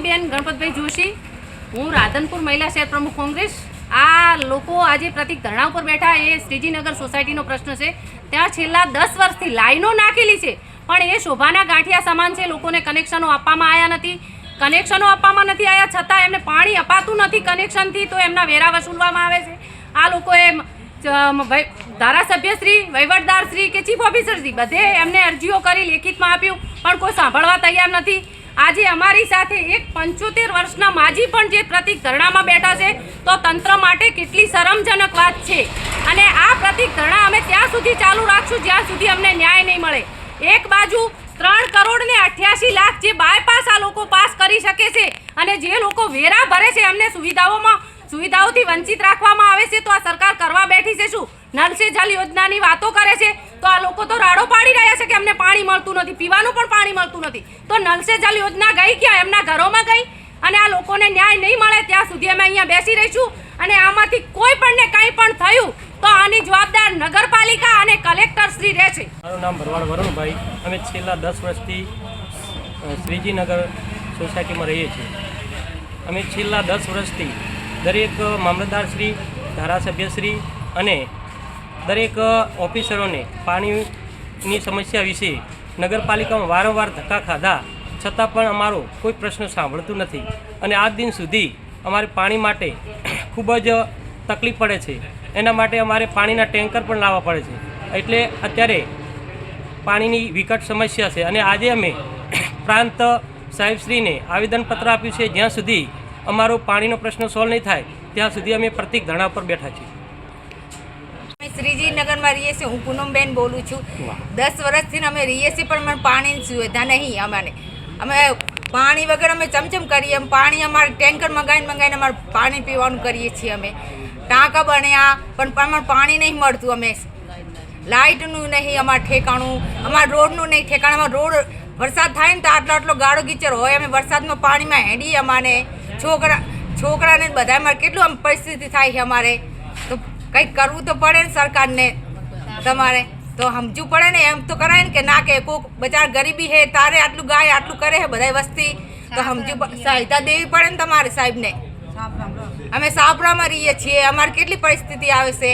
રાગીણીબેન ગણપતભાઈ જોશી, હું રાધનપુર મહિલા શહેર પ્રમુખ કોંગ્રેસ. આ લોકો આજે પ્રતિક ધરણા ઉપર બેઠા, એ શ્રીજીનગર સોસાયટીનો પ્રશ્ન છે. ત્યાં છેલ્લા દસ વર્ષથી લાઈનો નાખેલી છે, પણ એ શોભાના ગાંઠિયા સમાન છે, લોકોને કનેક્શનો આપવામાં આવ્યા નથી. કનેક્શનો આપવામાં નથી આવ્યા છતાં એમને પાણી અપાતું નથી કનેક્શનથી, તો એમના વેરા વસૂલવામાં આવે છે. આ લોકોએ ધારાસભ્યશ્રી વહીવટદારશ્રી કે ચીફ ઓફિસરશ્રી બધે એમને અરજીઓ કરી લેખિતમાં આપ્યું, પણ કોઈ સાંભળવા તૈયાર નથી. આજે અમારી સાથે એક પંચોતેર વર્ષના માજી પણ જે પ્રતિક ધરણામાં બેઠા છે, તો તંત્ર માટે કેટલી શરમજનક વાત છે. અને આ પ્રતિક ધરણા અમે ત્યાં સુધી ચાલુ રાખશું, જ્યાં સુધી અમને ન્યાય નહીં મળે. એક બાજુ ત્રણ કરોડ ને અઠ્યાસી લાખ જે બાયપાસ આ લોકો પાસ કરી શકે છે અને જે લોકો વેરા ભરે છે એમને સુવિધાઓમાં સુવિધાઓથી વંચિત રાખવામાં આવે છે, તો આ સરકાર કરવા બેઠી છે શું? નળ જલ યોજનાની વાતો કરે છે, તો આ લોકો તો રાડો પાડી રહ્યા છે કે અમને પાણી મળતું નથી, પીવાનું પણ પાણી મળતું નથી. તો નળ જલ યોજના ગઈ ક્યાં? એમના ઘરોમાં ગઈ? અને આ લોકોને ન્યાય નહીં મળે, ત્યાં સુધી અમે અહીંયા બેસી રહીશું. અને આમાંથી કોઈ પણને કંઈ પણ થયું, તો આની જવાબદાર નગરપાલિકા અને કલેક્ટર શ્રી રહેશે મારું નામ ભરવાડ વરુણભાઈ. અમે છેલ્લા દસ વર્ષથી શ્રીજીનગર સોસાયટીમાં રહીએ છીએ. અમે છેલ્લા દસ વર્ષથી દરેક મામલતદારશ્રી ધારાસભ્યશ્રી અને દરેક ઓફિસરોને પાણીની સમસ્યા વિશે નગરપાલિકામાં વારંવાર ધક્કા ખાધા છતાં પણ અમારો કોઈ પ્રશ્ન સાંભળતું નથી. અને આજ દિન સુધી અમારે પાણી માટે ખૂબ જ તકલીફ પડે છે. એના માટે અમારે પાણીના ટેન્કર પણ લાવવા પડે છે. એટલે અત્યારે પાણીની વિકટ સમસ્યા છે. અને આજે અમે પ્રાંત સાહેબશ્રીને આવેદનપત્ર આપ્યું છે. જ્યાં સુધી અમારો પાણીનો પ્રશ્ન સોલ્વ નહીં થાય ત્યાં સુધી અમે પ્રતિક ધરણા પર બેઠા છીએ. શ્રીજીનગરમાં રહીએ છીએ હું પૂનમબેન બોલું છું. દસ વર્ષથી અમે રહીએ છીએ પણ મને પાણીની સુવિધા નહીં અમારે. અમે પાણી વગર અમે ચમચમ કરીએ એમ પાણી અમારે ટેન્કર મંગાવીને મંગાવીને અમારે પાણી પીવાનું કરીએ છીએ અમે. ટાંકા બન્યા પણ અમારે પાણી નહીં મળતું અમે. લાઇટનું નહીં અમારે ઠેકાણું અમારા રોડનું નહીં ઠેકાણું અમારે રોડ વરસાદ થાય ને તો આટલો આટલો ગાળો ગીચર હોય અમે વરસાદમાં પાણીમાં હેડીએ અમારે છોકરા છોકરાને બધા અમારે કેટલું આમ પરિસ્થિતિ થાય છે અમારે. તો કંઈક કરવું તો પડે ને સરકારને તમારે. તો સમજવું પડે ને એમ તો કરાય ને કે ના કે કોક બચાર ગરીબી હે તારે આટલું ગાય આટલું કરે હે બધાય વસ્તી. તો સમજવું સહાયતા દેવી પડે ને તમારે સાહેબને. અમે સાપરામાં રહીએ છીએ અમારે કેટલી પરિસ્થિતિ આવે છે?